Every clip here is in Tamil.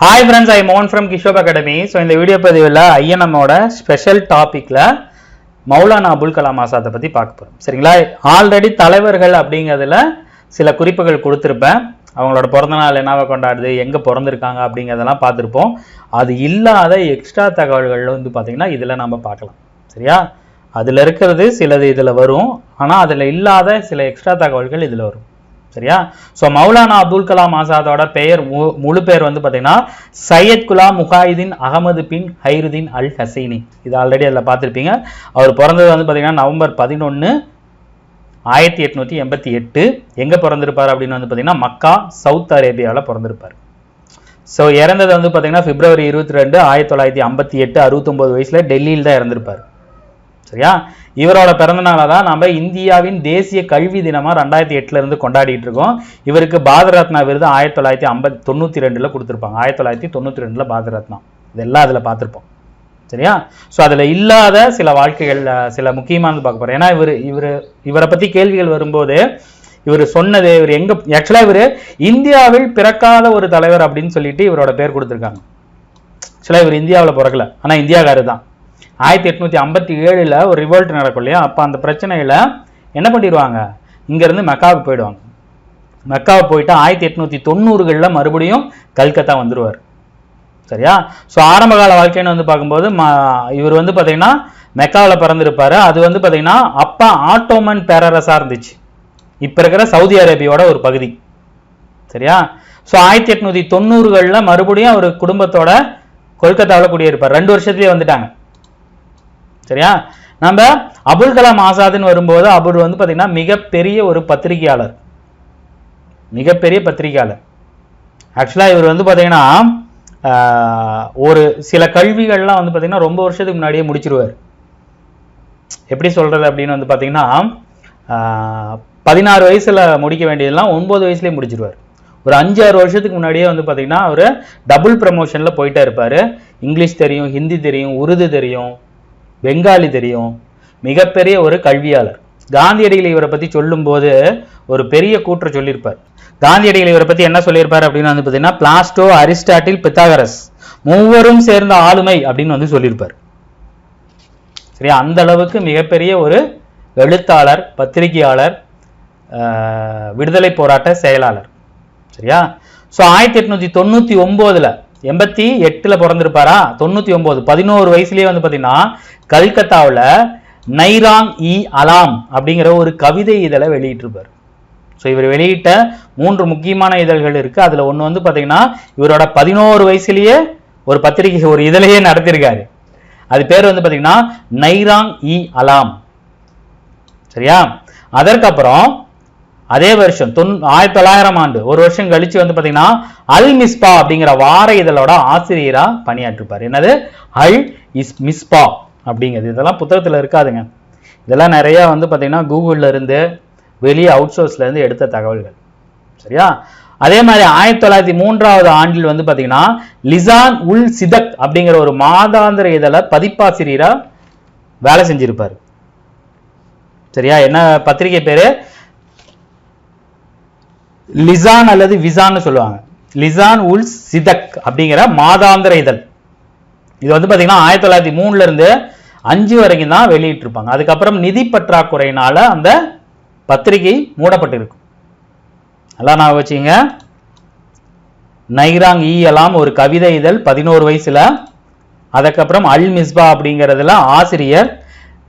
ஹாய் ஃப்ரெண்ட்ஸ் ஐ மோன் ஃப்ரம் கிஷோப் அகாடமி ஸோ இந்த வீடியோ பதிவில் ஐஎன்எம்மோட ஸ்பெஷல் டாப்பிக்கில் மௌலானா அபுல் கலாம் ஆசாத்தை பற்றி பார்க்க போகிறோம் சரிங்களா? ஆல்ரெடி தலைவர்கள் அப்படிங்கிறதுல சில குறிப்புகள் கொடுத்துருப்பேன். அவங்களோட பிறந்த நாள் என்னவா கொண்டாடுது எங்கே பிறந்திருக்காங்க அப்படிங்கிறதெல்லாம் பார்த்துருப்போம். அது இல்லாத எக்ஸ்ட்ரா தகவல்கள் வந்து பார்த்திங்கன்னா இதில் நம்ம பார்க்கலாம். சரியா? அதில் இருக்கிறது சிலது இதில் வரும். ஆனால் அதில் இல்லாத சில எக்ஸ்ட்ரா தகவல்கள் இதில் வரும். சரியா? ஸோ மௌலானா அப்துல் கலாம் ஆசாதோட பெயர் மு- முழு பேர் வந்து பார்த்தீங்கன்னா சையத் குலாம் முகாயுதீன் அகமது பின் ஹைருதீன் அல் ஹசைனி. இது ஆல்ரெடி அதில் பார்த்துருப்பீங்க அவர் பிறந்தது வந்து பார்த்தீங்கன்னா நவம்பர் பதினொன்று ஆயிரத்தி எட்நூற்றி எண்பத்தி எட்டு. எங்கே பிறந்திருப்பார் அப்படின்னு வந்து பார்த்தீங்கன்னா மக்கா சவுத் அரேபியாவில் பிறந்திருப்பார். ஸோ இறந்தது வந்து பார்த்தீங்கன்னா பிப்ரவரி இருபத்தி ரெண்டு ஆயிரத்தி தொள்ளாயிரத்தி ஐம்பத்தி எட்டு அறுபத்தொம்போது வயசில் டெல்லியில் தான் இறந்திருப்பார். சரியா? இவரோட பிறந்த தான் நம்ம இந்தியாவின் தேசிய கல்வி தினமா ரெண்டாயிரத்தி எட்டுல இருந்து கொண்டாடிட்டு இருக்கோம். இவருக்கு பாரத ரத்னா விருது ஆயிரத்தி தொள்ளாயிரத்தி ஐம்பத்தி தொண்ணூத்தி ரெண்டுல கொடுத்துருப்பாங்க. ஆயிரத்தி தொள்ளாயிரத்தி தொண்ணூத்தி ரெண்டுல பாரத ரத்னா இதெல்லாம் அதுல பார்த்துருப்போம் சரியா? ஸோ அதுல இல்லாத சில வாழ்க்கைகள் சில முக்கியமானது பார்க்க போறோம். ஏன்னா இவர் இவர் இவரை பத்தி கேள்விகள் வரும்போது இவர் சொன்னது இவர் எங்க ஆக்சுவலா இவர் இந்தியாவில் பிறக்காத ஒரு தலைவர் அப்படின்னு சொல்லிட்டு இவரோட பேர் கொடுத்துருக்காங்க. ஆக்சுவலாக இவர் இந்தியாவில் பிறக்கல. ஆனால் இந்தியாக்காரர் தான் ஆயிரத்தி எட்நூற்றி ஐம்பத்தி ஏழில் ஒரு ரிவோல்ட் நடக்கும் இல்லையா? அப்போ அந்த பிரச்சனையில் என்ன பண்ணிடுவாங்க? இங்கேருந்து மெக்காவுக்கு போயிடுவாங்க. மெக்காவை போயிட்டு ஆயிரத்தி எட்நூற்றி தொண்ணூறுகளில் மறுபடியும் கல்கத்தா வந்துடுவார் சரியா? ஸோ ஆரம்ப கால வாழ்க்கைன்னு வந்து பார்க்கும்போது ம இவர் வந்து பார்த்தீங்கன்னா மெக்காவில் பிறந்திருப்பார். அது வந்து பார்த்தீங்கன்னா அப்பா ஆட்டோமன் பேரரசாக இருந்துச்சு. இப்போ இருக்கிற சவுதி அரேபியாவோட ஒரு பகுதி. சரியா? ஸோ ஆயிரத்தி எட்நூத்தி தொண்ணூறுகளில் மறுபடியும் அவர் குடும்பத்தோட கொல்கத்தாவில் குடியிருப்பார் ரெண்டு வருஷத்துலேயே வந்துட்டாங்க. சரியா? நம்ம அபுல் கலாம் ஆசாதுன்னு வரும்போது அவர் வந்து பார்த்தீங்கன்னா மிகப்பெரிய ஒரு பத்திரிகையாளர். மிகப்பெரிய பத்திரிகையாளர். ஆக்சுவலாக இவர் வந்து பார்த்தீங்கன்னா ஆஹ், ஒரு சில கல்விகள்லாம் வந்து பார்த்தீங்கன்னா ரொம்ப வருஷத்துக்கு முன்னாடியே முடிச்சிருவார். எப்படி சொல்றது அப்படின்னு வந்து பார்த்தீங்கன்னா ஆஹ், பதினாறு வயசுல முடிக்க வேண்டியதெல்லாம் ஒன்பது வயசுலேயே முடிச்சிருவார். ஒரு அஞ்சு ஆறு வருஷத்துக்கு முன்னாடியே வந்து பார்த்தீங்கன்னா அவர் டபுள் ப்ரமோஷன்ல போயிட்டே இருப்பாரு. இங்கிலீஷ் தெரியும் ஹிந்தி தெரியும் உருது தெரியும். பெங்காலி தெரியும். மிகப்பெரிய ஒரு கல்வியாளர். காந்தியடிகள் இவரை பத்தி சொல்லும்போது ஒரு பெரிய கூற்றை சொல்லியிருப்பார். காந்தியடிகள் இவரை பத்தி என்ன சொல்லியிருப்பார் அப்படின்னு வந்து பார்த்தீங்கன்னா பிளாஸ்டோ அரிஸ்டாட்டில் பித்தாகரஸ் மூவரும் சேர்ந்த ஆளுமை அப்படின்னு வந்து சொல்லியிருப்பார். சரியா? அந்த அளவுக்கு மிகப்பெரிய ஒரு எழுத்தாளர் பத்திரிகையாளர் ஆஹ், விடுதலை போராட்ட செயலாளர். சரியா? ஸோ ஆயிரத்தி எட்நூத்தி தொண்ணூத்தி ஒம்போதில் எண்பத்தி எட்டுல பிறந்திருப்பாரா? தொண்ணூத்தி ஒன்பது. பதினோரு வயசுலேயே வந்து பாத்தீங்கன்னா கல்கத்தாவில் நைராங் இ அலாம் அப்படிங்கிற ஒரு கவிதை இதழை வெளியிட்டிருப்பார். ஸோ இவர் வெளியிட்ட மூன்று முக்கியமான இதழ்கள் இருக்கு. அதுல ஒன்று வந்து பார்த்தீங்கன்னா இவரோட பதினோரு வயசுலயே ஒரு பத்திரிகை ஒரு இதழையே நடத்தியிருக்காரு அது பேர் வந்து பாத்தீங்கன்னா நைராங் இ அலாம். சரியா? அதற்கப்புறம் அதே வருஷம் தொன் ஆயிரத்தி தொள்ளாயிரம் ஆண்டு ஒரு வருஷம் கழிச்சு வந்து பாத்தீங்கன்னா அல் மிஸ்பா அப்படிங்கிற வார இதழோட ஆசிரியரா பணியாற்றிருப்பார். என்னது? அல் இஸ் மிஸ்பா அப்படிங்கிறது. இதெல்லாம் புத்தகத்துல இருக்காதுங்க. இதெல்லாம் நிறைய வந்து பாத்தீங்கன்னா கூகுள்ல இருந்து வெளியே அவுட் சோர்ஸ்ல இருந்து எடுத்த தகவல்கள். சரியா? அதே மாதிரி ஆயிரத்தி தொள்ளாயிரத்தி மூன்றாவது ஆண்டில் வந்து பாத்தீங்கன்னா லிசான் உல் சிதக் அப்படிங்கிற ஒரு மாதாந்திர இதழ பதிப்பாசிரியரா வேலை செஞ்சிருப்பார். சரியா? என்ன பத்திரிகை பேரு? லிசான் அல்லது விசான்னு சொல்லுவாங்க. லிசான் உல் சிதக் அப்படிங்கிற மாதாந்திர இதழ். இது வந்து பார்த்தீங்கன்னா ஆயிரத்தி தொள்ளாயிரத்தி மூணுல இருந்து அஞ்சு வரைக்கும் தான் வெளியிட்டிருப்பாங்க. அதுக்கப்புறம் நிதி பற்றாக்குறையினால அந்த பத்திரிகை மூடப்பட்டிருக்கும். எல்லாம் நான் வச்சுங்க நைராங் ஈ எல்லாம் ஒரு கவிதை இதழ் பதினோரு வயசுல. அதுக்கப்புறம் அல் மிஸ்பா அப்படிங்கிறதுல ஆசிரியர்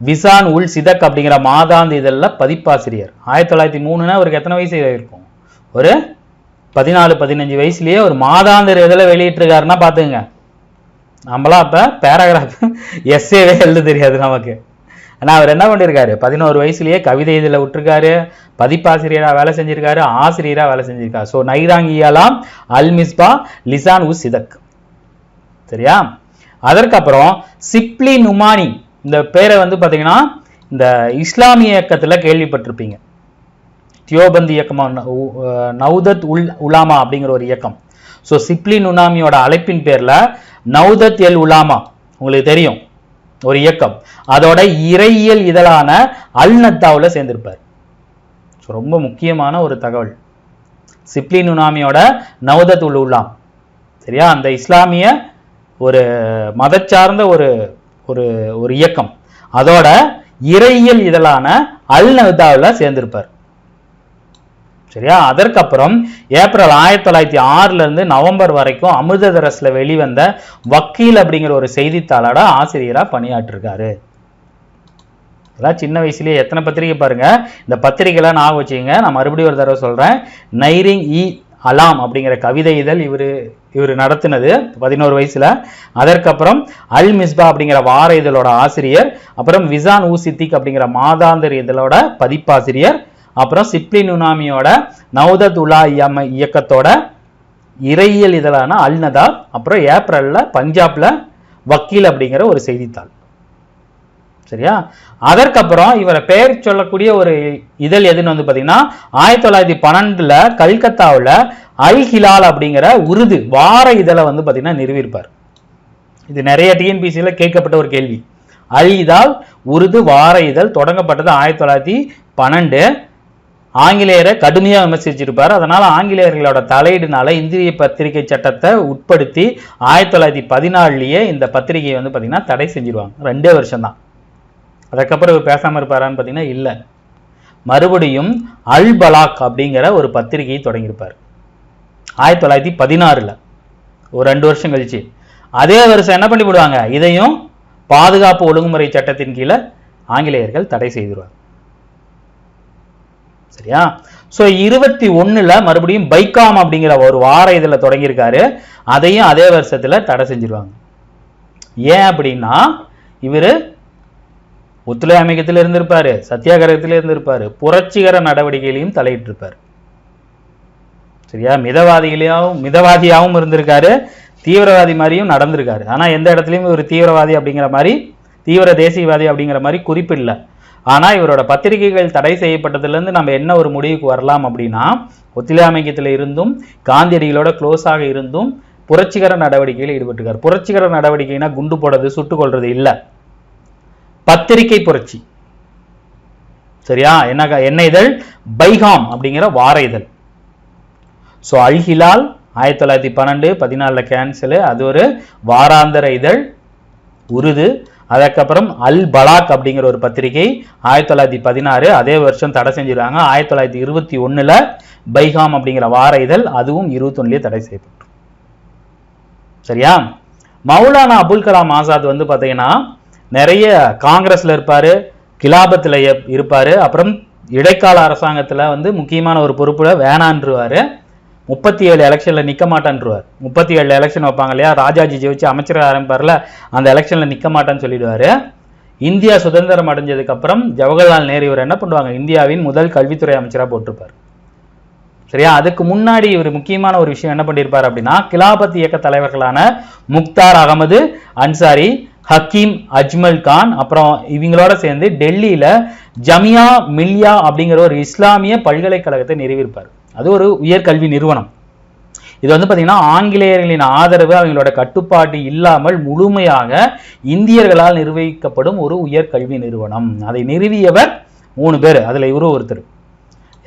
விசான் உல் சிதக் அப்படிங்கிற மாதாந்த இதழில் பதிப்பாசிரியர். ஆயிரத்தி தொள்ளாயிரத்தி மூணுன்னா அவருக்கு எத்தனை வயசு இருக்கும்? ஒரு பதினாலு பதினஞ்சு வயசுலயே ஒரு மாதாந்திர இதில் வெளியிட்டிருக்காருன்னா பார்த்துங்க நம்மளாம் அப்போ பேராகிராஃப் எஸ்ஏவே எழுத தெரியாது நமக்கு. ஆனால் அவர் என்ன பண்ணியிருக்காரு பதினோரு வயசுலேயே கவிதை இதில் விட்டுருக்காரு பதிப்பாசிரியராக வேலை செஞ்சிருக்காரு ஆசிரியராக வேலை செஞ்சிருக்காரு. ஸோ நைராங்கியாலாம் அல்மிஸ்பா லிசான் உஸ் சிதக். சரியா? அதற்கப்புறம் சிப்லி நுமானி. இந்த பேரை வந்து பார்த்தீங்கன்னா இந்த இஸ்லாமிய இயக்கத்தில் கேள்விப்பட்டிருப்பீங்க. தியோபந்த் இயக்கமாக ந- உ- உல் உலாமா அப்படிங்கிற ஒரு இயக்கம். ஸோ சிப்லி நுனாமியோட அழைப்பின் பேரில் நௌதத் எல் உலாமா உங்களுக்கு தெரியும் ஒரு இயக்கம். அதோட இறையியல் இதழான அல் நத்தாவில் சேர்ந்திருப்பார். ஸோ ரொம்ப முக்கியமான ஒரு தகவல். சிப்லி நுனாமியோட நவதத் உல் உலாம். சரியா? அந்த இஸ்லாமிய ஒரு மதச்சார்ந்த ஒரு ஒரு ஒரு இயக்கம். அதோட இறையியல் இதழான அல் நவ்தாவில் சேர்ந்திருப்பார். சரியா? அதற்கப்புறம் ஏப்ரல் ஆயிரத்தி தொள்ளாயிரத்தி ஆறுல இருந்து நவம்பர் வரைக்கும் அமிர்தரஸ்ல வெளிவந்த வக்கீல் அப்படிங்கிற ஒரு செய்தித்தாளோட ஆசிரியரா பணியாற்றிருக்காரு. இதெல்லாம் சின்ன வயசுலயே எத்தனை பத்திரிகை பாருங்க. இந்த பத்திரிகைலாம் நான் வச்சுக்கோங்க. நான் மறுபடியும் ஒரு தடவை சொல்றேன். நைரிங் இ அலாம் அப்படிங்கிற கவிதை இதழ் இவர் இவர் நடத்தினது பதினோரு வயசுல. அதற்கப்புறம் அல் மிஸ்பா அப்படிங்கிற வார இதழோட ஆசிரியர். அப்புறம் விசான் ஊசித்திக் அப்படிங்கிற மாதாந்தர் இதழோட பதிப்பாசிரியர். அப்புறம் சிப்லி நுனாமியோட நவ்தத் உலா இயக்கத்தோட இறையியல் இதழான அல் நதா அப்புறம் ஏப்ரலில் பஞ்சாப்ல வக்கீல் அப்படிங்கிற ஒரு செய்தித்தாள். சரியா? அதற்கப்புறம் இவரை பெயர் சொல்லக்கூடிய ஒரு இதழ் எதுன்னு வந்து பார்த்தீங்கன்னா ஆயிரத்தி தொள்ளாயிரத்தி பன்னெண்டுல கல்கத்தாவில் அல் ஹிலால் அப்படிங்கிற உருது வார இதழை வந்து பார்த்தீங்கன்னா நிறுவியிருப்பார். இது நிறைய டிஎன்பிசியில் கேட்கப்பட்ட ஒரு கேள்வி. அல் இதால் உருது வார இதழ் தொடங்கப்பட்டது ஆயிரத்தி தொள்ளாயிரத்தி பன்னெண்டு. ஆங்கிலேயரை கடுமையாக விமர்சிச்சிருப்பார். அதனால் ஆங்கிலேயர்களோட தலையீடுனால இந்திய பத்திரிகை சட்டத்தை உட்படுத்தி ஆயிரத்தி தொள்ளாயிரத்தி பதினாலுலேயே இந்த பத்திரிகையை வந்து பார்த்திங்கன்னா தடை செஞ்சிருவாங்க. ரெண்டே வருஷம் தான் அதுக்கப்புறம் இவர் பேசாமல் இருப்பாரான்னு பார்த்தீங்கன்னா இல்லை. மறுபடியும் அல் பலாக் அப்படிங்கிற ஒரு பத்திரிகையை தொடங்கியிருப்பார். ஆயிரத்தி தொள்ளாயிரத்தி பதினாறில். ஒரு ரெண்டு வருஷம் கழிச்சு. அதே வருஷம் என்ன பண்ணி விடுவாங்க இதையும் பாதுகாப்பு ஒழுங்குமுறை சட்டத்தின் கீழே ஆங்கிலேயர்கள் தடை செய்திருவாங்க. சரியா? ஸோ இருபத்தி ஒன்றில் மறுபடியும் பைக்காம் அப்படிங்கிற ஒரு வார இதில் தொடங்கியிருக்காரு. அதையும் அதே வருஷத்துல தடை செஞ்சிருவாங்க. ஏன் அப்படின்னா இவர் ஒத்துழையாமைக்கத்தில் இருந்திருப்பாரு சத்தியாகிரகத்தில் இருந்திருப்பாரு புரட்சிகர நடவடிக்கையிலையும் தலையிட்டிருப்பார். சரியா? மிதவாதிகளையாவும் மிதவாதியாகவும் இருந்திருக்காரு. தீவிரவாதி மாதிரியும் நடந்திருக்காரு. ஆனா எந்த இடத்துலையும் ஒரு தீவிரவாதி அப்படிங்கிற மாதிரி தீவிர தேசியவாதி அப்படிங்கிற மாதிரி குறிப்பிடல. ஆனா இவரோட பத்திரிகைகள் தடை செய்யப்பட்டதுலேருந்து நம்ம என்ன ஒரு முடிவுக்கு வரலாம் அப்படின்னா ஒத்துழையாமைக்கத்தில் இருந்தும் காந்தியடிகளோட க்ளோஸாக இருந்தும் புரட்சிகர நடவடிக்கையில் ஈடுபட்டுக்கார் புரட்சிகர நடவடிக்கைனா குண்டு போடுறது சுட்டுக் கொள்றது இல்லை. பத்திரிகை புரட்சி. சரியா? என்ன என்ன இதழ்? பைகாம் அப்படிங்கிற வார இதழ். ஸோ அல்ஹிலால் ஆயிரத்தி தொள்ளாயிரத்தி பன்னெண்டு பதினாலில் கேன்சலு அது ஒரு வாராந்தர இதழ். உருது அதுக்கப்புறம் அல் பலாக் அப்படிங்கிற ஒரு பத்திரிகை ஆயிரத்தி தொள்ளாயிரத்தி பதினாறு அதே வருஷம் தடை செஞ்சிருக்காங்க. ஆயிரத்தி தொள்ளாயிரத்தி இருபத்தி ஒண்ணுல பைகாம் அப்படிங்கிற வார இதழ் அதுவும் இருபத்தொன்னுலேயே தடை செய்யப்பட்டு சரியா? மௌலானா அபுல் கலாம் ஆசாத் வந்து பார்த்தீங்கன்னா நிறைய காங்கிரஸ்ல இருப்பாரு கிலாபத்துல இருப்பாரு. அப்புறம் இடைக்கால அரசாங்கத்துல வந்து முக்கியமான ஒரு பொறுப்புல வேணான்றுவாரு. முப்பத்தி ஏழு எலெக்ஷனில் நிற்க மாட்டேன்ருவார் முப்பத்தி ஏழு எலெக்ஷன் வைப்பாங்க இல்லையா? ராஜாஜி ஜெயிச்சு அமைச்சர் ஆரம்பிப்பார்ல அந்த எலெக்ஷனில் நிற்க மாட்டேன்னு சொல்லிடுவார். இந்தியா சுதந்திரம் அடைஞ்சதுக்கப்புறம் ஜவஹர்லால் நேரு இவர் என்ன பண்ணுவாங்க? இந்தியாவின் முதல் கல்வித்துறை அமைச்சராக போட்டிருப்பார். சரியா? அதுக்கு முன்னாடி இவர் முக்கியமான ஒரு விஷயம் என்ன பண்ணியிருப்பார் அப்படின்னா கிலாபத் இயக்க தலைவர்களான முக்தார் அகமது அன்சாரி ஹக்கீம் அஜ்மல் கான் அப்புறம் இவங்களோட சேர்ந்து டெல்லியில் ஜமியா மில்லியா அப்படிங்கிற ஒரு இஸ்லாமிய பல்கலைக்கழகத்தை நிறுவியிருப்பார். அது ஒரு உயர்கல்வி நிறுவனம். இது வந்து பார்த்தீங்கன்னா ஆங்கிலேயர்களின் ஆதரவு அவங்களோட கட்டுப்பாடு இல்லாமல் முழுமையாக இந்தியர்களால் நிர்வகிக்கப்படும் ஒரு உயர்கல்வி நிறுவனம். அதை நிறுவியவர் மூணு பேர். அதில் இவரும் ஒருத்தர்.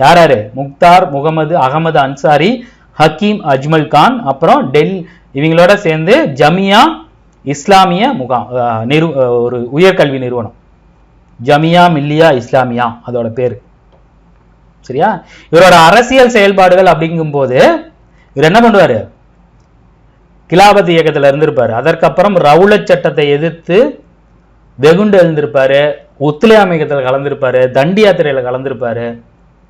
யார் யாரு முக்தார் முகமது அகமது அன்சாரி ஹக்கீம் அஜ்மல் கான் அப்புறம் டெல் இவங்களோட சேர்ந்து ஜமியா இஸ்லாமிய முகாம் நிறு ஒரு உயர்கல்வி நிறுவனம். ஜமியா மில்லியா இஸ்லாமியா அதோட பேர். சரியா? இவரோட அரசியல் செயல்பாடுகள் அப்படிங்கும்போது இவர் என்ன பண்ணுவாரு? கிலாபதி இயக்கத்துல இருந்திருப்பார். அதற்கப்புறம் ரவுல சட்டத்தை எதிர்த்து வெகுண்டு எழுந்திருப்பாரு. ஒத்துழையாமை இயக்கத்தில் கலந்திருப்பாரு. தண்டி யாத்திரையில கலந்திருப்பாரு.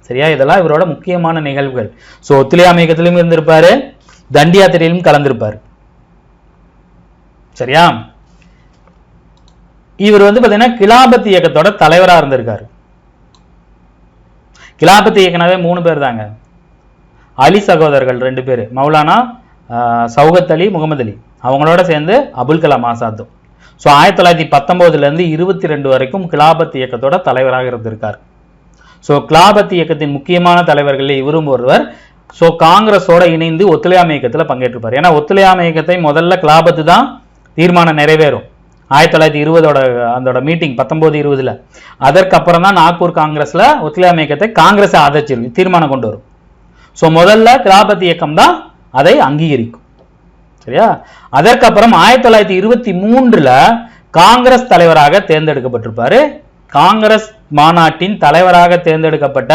சரியா? இதெல்லாம் இவரோட முக்கியமான நிகழ்வுகள். சோ ஒத்துழையாமை இயக்கத்திலும் இருந்திருப்பாரு தண்டி யாத்திரையிலும் கலந்திருப்பார். சரியா? இவர் வந்து பாத்தீங்கன்னா கிலாபத் இயக்கத்தோட தலைவரா இருந்திருக்காரு. கிலாபத் இயக்கனாவே மூணு பேர் தாங்க அலி சகோதரர்கள் ரெண்டு பேர். மௌலானா சௌகத் அலி முகமது அலி. அவங்களோட சேர்ந்து அபுல் கலாம் ஆசாத்தும் ஸோ ஆயிரத்தி தொள்ளாயிரத்தி பத்தொம்போதுலேருந்து இருபத்தி ரெண்டு வரைக்கும் கிலாபத் இயக்கத்தோட தலைவராக இருந்திருக்கார். ஸோ கிலாபத் இயக்கத்தின் முக்கியமான தலைவர்களில் இவரும் ஒருவர். ஸோ காங்கிரஸோட இணைந்து ஒத்துழையாமை இயக்கத்தில் பங்கேற்றிருப்பார். ஏன்னா ஒத்துழையாமை இயக்கத்தை முதல்ல கிலாபத்து தான் தீர்மானம் நிறைவேறும். ஆயிரத்தி தொள்ளாயிரத்தி இருபதோட அதோட மீட்டிங் பத்தொம்போது இருபதுல. அதற்கப்புறம் தான் நாக்பூர் காங்கிரஸில் ஒத்துழையாமை இயக்கத்தை காங்கிரஸ் ஆதரிச்சிருக்கு தீர்மானம் கொண்டு வரும். ஸோ முதல்ல திராபதி இயக்கம் தான் அதை அங்கீகரிக்கும். சரியா? அதற்கப்புறம் ஆயிரத்தி தொள்ளாயிரத்தி இருபத்தி மூன்றில் காங்கிரஸ் தலைவராக தேர்ந்தெடுக்கப்பட்டிருப்பாரு. காங்கிரஸ் மாநாட்டின் தலைவராக தேர்ந்தெடுக்கப்பட்ட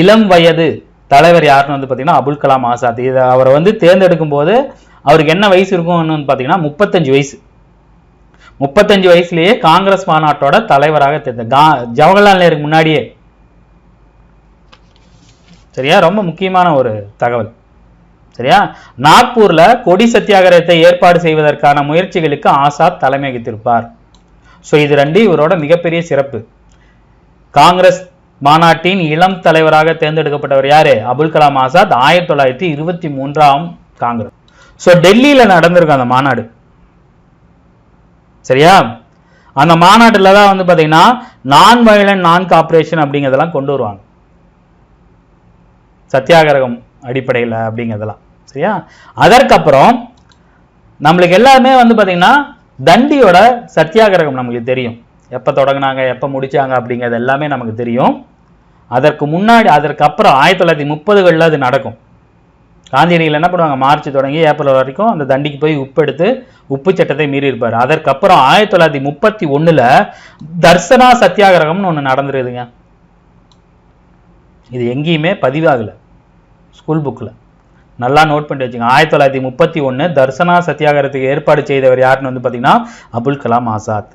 இளம் வயது தலைவர் யாருன்னு வந்து பார்த்தீங்கன்னா அபுல் கலாம் ஆசாத். இதை அவரை வந்து தேர்ந்தெடுக்கும் போது அவருக்கு என்ன வயசு இருக்கும்னு பார்த்தீங்கன்னா முப்பத்தஞ்சு வயசு. முப்பத்தஞ்சு வயசுலயே காங்கிரஸ் மாநாட்டோட தலைவராக தேர்ந்த ஜவஹர்லால் நேருக்கு முன்னாடியே. சரியா? ரொம்ப முக்கியமான ஒரு தகவல். சரியா? நாக்பூர்ல கொடி சத்தியாகிரகத்தை ஏற்பாடு செய்வதற்கான முயற்சிகளுக்கு ஆசாத் தலைமை வகித்திருப்பார் ஸோ இது ரெண்டு இவரோட மிகப்பெரிய சிறப்பு. காங்கிரஸ் மாநாட்டின் இளம் தலைவராக தேர்ந்தெடுக்கப்பட்டவர் யாரு? அபுல் கலாம் ஆசாத் ஆயிரத்தி தொள்ளாயிரத்தி இருபத்தி மூன்றாம் காங்கிரஸ். ஸோ டெல்லியில நடந்திருக்கும் அந்த மாநாடு. சரியா? அந்த மாநாட்டில் தான் வந்து பார்த்தீங்கன்னா நான் வயலண்ட் நான் காப்பரேஷன் அப்படிங்கிறதெல்லாம் கொண்டு வருவாங்க. சத்தியாகிரகம் அடிப்படையில் அப்படிங்கிறதெல்லாம். சரியா? அதற்கப்புறம் நம்மளுக்கு எல்லாமே வந்து பார்த்தீங்கன்னா தண்டியோட சத்தியாகிரகம் நமக்கு தெரியும். எப்போ தொடங்குனாங்க எப்போ முடிச்சாங்க அப்படிங்கிறது எல்லாமே நமக்கு தெரியும். அதற்கு முன்னாடி அதற்கு அப்புறம் ஆயிரத்தி தொள்ளாயிரத்தி முப்பதுகளில் அது நடக்கும். காந்தியடிகள் என்ன பண்ணுவாங்க? மார்ச் தொடங்கி ஏப்ரல் வரைக்கும் அந்த தண்டிக்கு போய் உப்பு எடுத்து உப்பு சட்டத்தை மீறி இருப்பார். அதற்கப்புறம் ஆயிரத்தி தொள்ளாயிரத்தி முப்பத்தி ஒன்றில் தர்சனா சத்தியாகிரகம்னு ஒன்று நடந்துருதுங்க இது எங்கேயுமே பதிவாகலை. ஸ்கூல் புக்கில் நல்லா நோட் பண்ணி வச்சுங்க. ஆயிரத்தி தொள்ளாயிரத்தி முப்பத்தி ஒன்று தர்சனா சத்தியாகிரகத்துக்கு ஏற்பாடு செய்தவர் யாருன்னு வந்து பார்த்தீங்கன்னா அபுல் கலாம் ஆசாத்.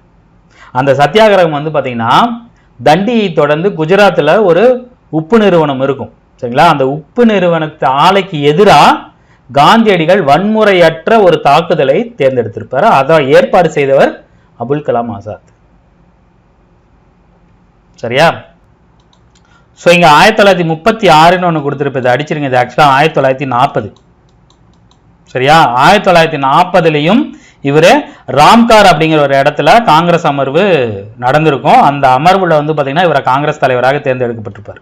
அந்த சத்தியாகிரகம் வந்து பார்த்தீங்கன்னா தண்டியை தொடர்ந்து குஜராத்தில் ஒரு உப்பு நிறுவனம் இருக்கும். சரிங்களா? அந்த உப்பு நிறுவனத்து ஆலைக்கு எதிராக காந்தியடிகள் வன்முறையற்ற ஒரு தாக்குதலை தேர்ந்தெடுத்திருப்பார். அதை ஏற்பாடு செய்தவர் அபுல் கலாம் ஆசாத். சரியா? ஸோ இங்கே ஆயிரத்தி தொள்ளாயிரத்தி முப்பத்தி ஆறுன்னு ஒன்று கொடுத்துருப்பது அடிச்சிருங்க. இது ஆக்சுவலாக ஆயிரத்தி தொள்ளாயிரத்தி நாற்பது. சரியா? ஆயிரத்தி தொள்ளாயிரத்தி நாற்பதுலையும் இவர் ராம்கார் அப்படிங்கிற ஒரு இடத்துல காங்கிரஸ் அமர்வு நடந்திருக்கும். அந்த அமர்வுல வந்து பார்த்தீங்கன்னா இவரை காங்கிரஸ் தலைவராக தேர்ந்தெடுக்கப்பட்டிருப்பார்.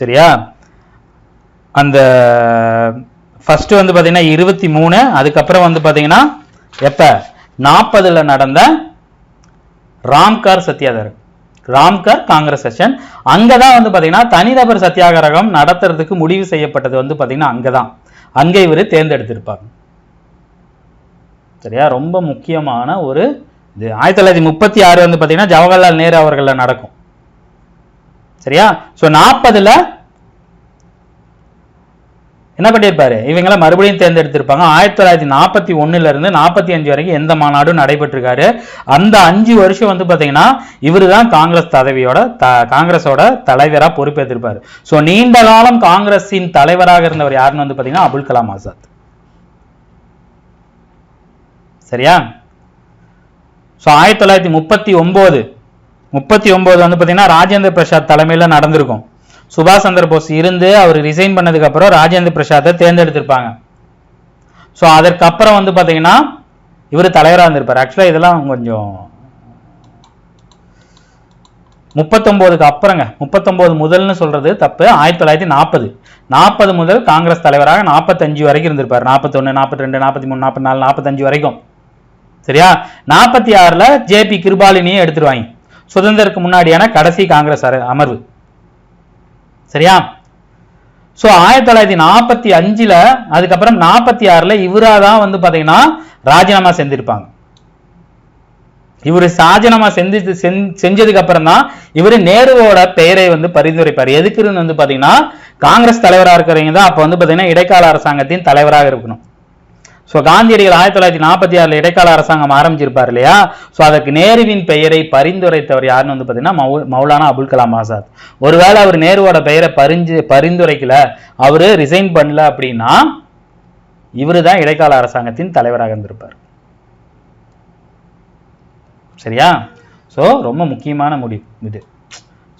சரியா? அந்த ஃபஸ்ட்டு வந்து பார்த்தீங்கன்னா இருபத்தி மூணு அதுக்கப்புறம் வந்து பார்த்தீங்கன்னா எப்போ? நாற்பதுல நடந்த ராம்கார் சத்தியாகிரகம். ராம்கர் காங்கிரஸ் செஷன் அங்கதான் வந்து பாத்தீங்கன்னா தனிநபர் சத்தியாகிரகம் நடத்துறதுக்கு முடிவு செய்யப்பட்டது வந்து பாத்தீங்கன்னா அங்கதான். அங்கே இவர் தேர்ந்தெடுத்திருப்பாங்க சரியா? ரொம்ப முக்கியமான ஒரு இது. ஆயிரத்தி தொள்ளாயிரத்தி முப்பத்தி ஆறு வந்து பார்த்தீங்கன்னா ஜவஹர்லால் நேரு அவர்களில் நடக்கும். சரியா? சோ நாற்பதுல என்ன பண்ணியிருப்பாரு இவங்களை மறுபடியும் தேர்ந்தெடுத்திருப்பாங்க. ஆயிரத்தி தொள்ளாயிரத்தி நாற்பத்தி ஒண்ணுல இருந்து நாற்பத்தி அஞ்சு வரைக்கும் எந்த மாநாடும் நடைபெற்றிருக்காரு. அந்த அஞ்சு வருஷம் வந்து பாத்தீங்கன்னா இவரு தான் காங்கிரஸ் பதவியோட த காங்கிரஸோட தலைவரா பொறுப்பேற்றிருப்பாரு ஸோ நீண்ட காலம் காங்கிரஸின் தலைவராக இருந்தவர் யாருன்னு வந்து பாத்தீங்கன்னா அபுல் கலாம் ஆசாத். சரியா? ஸோ ஆயிரத்தி தொள்ளாயிரத்தி முப்பத்தி ஒன்பது முப்பத்தி ஒன்பது வந்து பார்த்தீங்கன்னா ராஜேந்திர பிரசாத் தலைமையில் நடந்திருக்கும். சுபாஷ் சந்திர போஸ் இருந்து அவர் ரிசைன் பண்ணதுக்கப்புறம் ராஜேந்திர பிரசாத்தை தேர்ந்தெடுத்திருப்பாங்க. ஸோ அதற்கப்புறம் வந்து பார்த்தீங்கன்னா இவர் தலைவராக இருந்திருப்பார். ஆக்சுவலாக இதெல்லாம் கொஞ்சம் முப்பத்தொம்போதுக்கு அப்புறங்க. முப்பத்தொம்போது முதல்னு சொல்றது தப்பு. ஆயிரத்தி தொள்ளாயிரத்தி நாற்பது. நாற்பது முதல் காங்கிரஸ் தலைவராக நாற்பத்தஞ்சு வரைக்கும் இருந்திருப்பார். நாற்பத்தொன்று நாற்பத்தி ரெண்டு நாற்பத்தி மூணு நாற்பத்தி நாலு நாற்பத்தஞ்சு வரைக்கும். சரியா? நாற்பத்தி ஆறில் ஜேபி கிருபாலினியை எடுத்துருவாங்க. சுதந்திரத்துக்கு முன்னாடியான கடைசி காங்கிரஸ் அமர்வு. சரியா? சோ ஆயிரத்தி தொள்ளாயிரத்தி நாற்பத்தி அஞ்சுல அதுக்கப்புறம் நாற்பத்தி ஆறுல இவரா தான் வந்து பாத்தீங்கன்னா ராஜினாமா செஞ்சிருப்பாங்க. இவரு ராஜினாமா செஞ்சு செஞ்சதுக்கு அப்புறம் தான் இவரு நேருவோட பெயரை வந்து பரிந்துரைப்பார். எதுக்குன்னு வந்து பாத்தீங்கன்னா காங்கிரஸ் தலைவரா இருக்கிறவங்க தான் அப்ப வந்து பாத்தீங்கன்னா இடைக்கால அரசாங்கத்தின் தலைவராக இருக்கணும். ஸோ காந்தியடிகள் ஆயிரத்தி தொள்ளாயிரத்தி நாற்பத்தி ஆறுல இடைக்கால அரசாங்கம் ஆரம்பிச்சிருப்பார் இல்லையா? ஸோ அதற்கு நேருவின் பெயரை பரிந்துரைத்தவர் யாருன்னு வந்து பார்த்தீங்கன்னா மௌ- மௌலானா அபுல் கலாம் ஆசாத். ஒருவேளை அவர் நேருவோட பெயரை பரிஞ்சு பரிந்துரைக்கல அவரு ரிசைன் பண்ணல அப்படின்னா இவரு தான் இடைக்கால அரசாங்கத்தின் தலைவராக இருந்திருப்பார். சரியா? ஸோ ரொம்ப முக்கியமான முடிவு இது.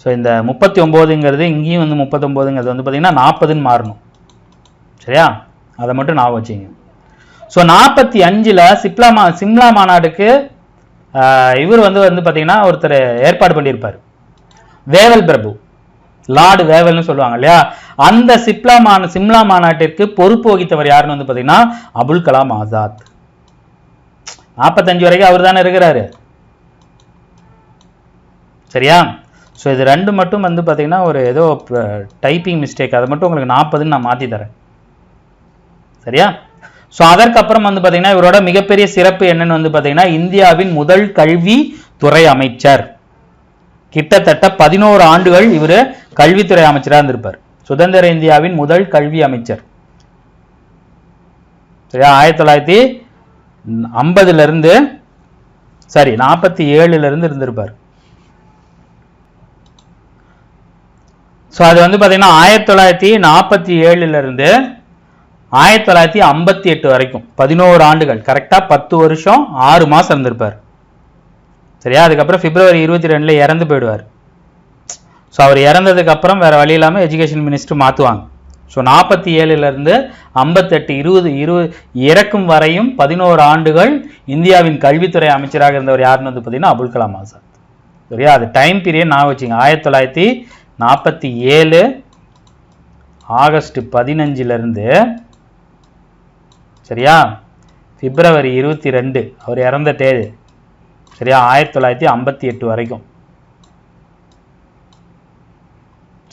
ஸோ இந்த முப்பத்தி ஒம்போதுங்கிறது இங்கேயும் வந்து முப்பத்தொம்போதுங்கிறது வந்து பார்த்தீங்கன்னா நாற்பதுன்னு மாறணும். சரியா? அதை மட்டும் ஞாபகம் வச்சுங்க. ஸோ நாற்பத்தி அஞ்சில் சிப்லா மா சிம்லா மாநாடுக்கு ஆஹ், இவர் வந்து வந்து பார்த்தீங்கன்னா ஒருத்தர் ஏற்பாடு பண்ணியிருப்பார். வேவல் பிரபு. லார்டு வேவல்னு சொல்லுவாங்க இல்லையா? அந்த சிப்லா மாநா சிம்லா மாநாட்டிற்கு பொறுப்பு வகித்தவர் யாருன்னு வந்து பார்த்தீங்கன்னா அபுல் கலாம் ஆசாத். நாற்பத்தஞ்சு வரைக்கும் அவர் தானே இருக்கிறாரு. சரியா? ஸோ இது ரெண்டு மட்டும் வந்து பார்த்தீங்கன்னா ஒரு ஏதோ டைப்பிங் மிஸ்டேக் அதை மட்டும் உங்களுக்கு நாற்பதுன்னு நான் மாற்றி தரேன். சரியா? ஸோ அதற்கப்புறம் வந்து பார்த்தீங்கன்னா இவரோட மிகப்பெரிய சிறப்பு என்னன்னு வந்து பார்த்தீங்கன்னா இந்தியாவின் முதல் கல்வி துறை அமைச்சர். கிட்டத்தட்ட பதினோரு ஆண்டுகள் இவர் கல்வித்துறை அமைச்சராக இருந்திருப்பார். சுதந்திர இந்தியாவின் முதல் கல்வி அமைச்சர். சரியா? ஆயிரத்தி தொள்ளாயிரத்தி ஐம்பதுலேருந்து சாரி நாற்பத்தி ஏழுல இருந்து இருந்திருப்பார். ஸோ அது வந்து பார்த்தீங்கன்னா ஆயிரத்தி தொள்ளாயிரத்தி நாற்பத்தி ஏழுல இருந்து ஆயிரத்தி தொள்ளாயிரத்தி ஐம்பத்தி எட்டு வரைக்கும் பதினோரு ஆண்டுகள் கரெக்டாக பத்து வருஷம் ஆறு மாதம் இருந்திருப்பார். சரியா? அதுக்கப்புறம் பிப்ரவரி இருபத்தி ரெண்டில் இறந்து போயிடுவார். ஸோ அவர் இறந்ததுக்கு அப்புறம் வேற வழி இல்லாமல் எஜுகேஷன் மினிஸ்டர் மாற்றுவாங்க ஸோ நாற்பத்தி ஏழுலேருந்து ஐம்பத்தெட்டு இருபது இருபது இறக்கும் வரையும் பதினோரு ஆண்டுகள் இந்தியாவின் கல்வித்துறை அமைச்சராக இருந்தவர் யாருன்னு வந்து பார்த்தீங்கன்னா அபுல் கலாம் ஆசாத். சரியா? அது டைம் பீரியட் நான் வச்சுங்க. ஆயிரத்தி தொள்ளாயிரத்தி நாற்பத்தி ஏழு ஆகஸ்ட் பதினஞ்சிலிருந்து சரியா? பிப்ரவரி இருபத்தி ரெண்டு அவர் இறந்த தேதி. சரியா? ஆயிரத்தி தொள்ளாயிரத்தி ஐம்பத்தி எட்டு வரைக்கும்.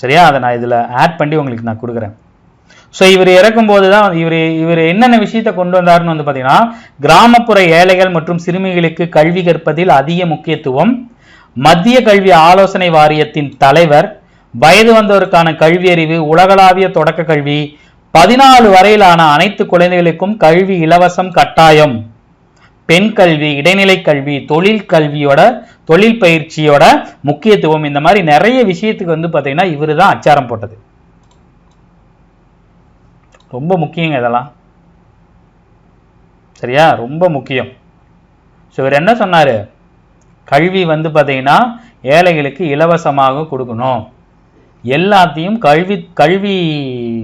சரியா? அதை நான் இதில் ஆட் பண்ணி உங்களுக்கு நான் கொடுக்குறேன். ஸோ இவர் இறக்கும்போது தான் இவர் இவர் என்னென்ன விஷயத்தை கொண்டு வந்தாருன்னு வந்து பார்த்தீங்கன்னா கிராமப்புற ஏழைகள் மற்றும் சிறுமிகளுக்கு கல்வி கற்பதில் அதிக முக்கியத்துவம் மத்திய கல்வி ஆலோசனை வாரியத்தின் தலைவர் வயது வந்தோருக்கான கல்வி அறிவு உலகளாவிய தொடக்க கல்வி பதினாலு வரையிலான அனைத்து குழந்தைகளுக்கும் கல்வி இலவசம் கட்டாயம். பெண் கல்வி இடைநிலை கல்வி தொழில் கல்வியோட தொழில் பயிற்சியோட முக்கியத்துவம். இந்த மாதிரி நிறைய விஷயத்துக்கு வந்து பார்த்தீங்கன்னா இவர் தான் அச்சாரம் போட்டது. ரொம்ப முக்கியங்க இதெல்லாம். சரியா? ரொம்ப முக்கியம். ஸோ இவர் என்ன சொன்னாரு? கல்வி வந்து பார்த்தீங்கன்னா ஏழைகளுக்கு இலவசமாக கொடுக்கணும். எல்லாத்தையும் கல்வி கல்வி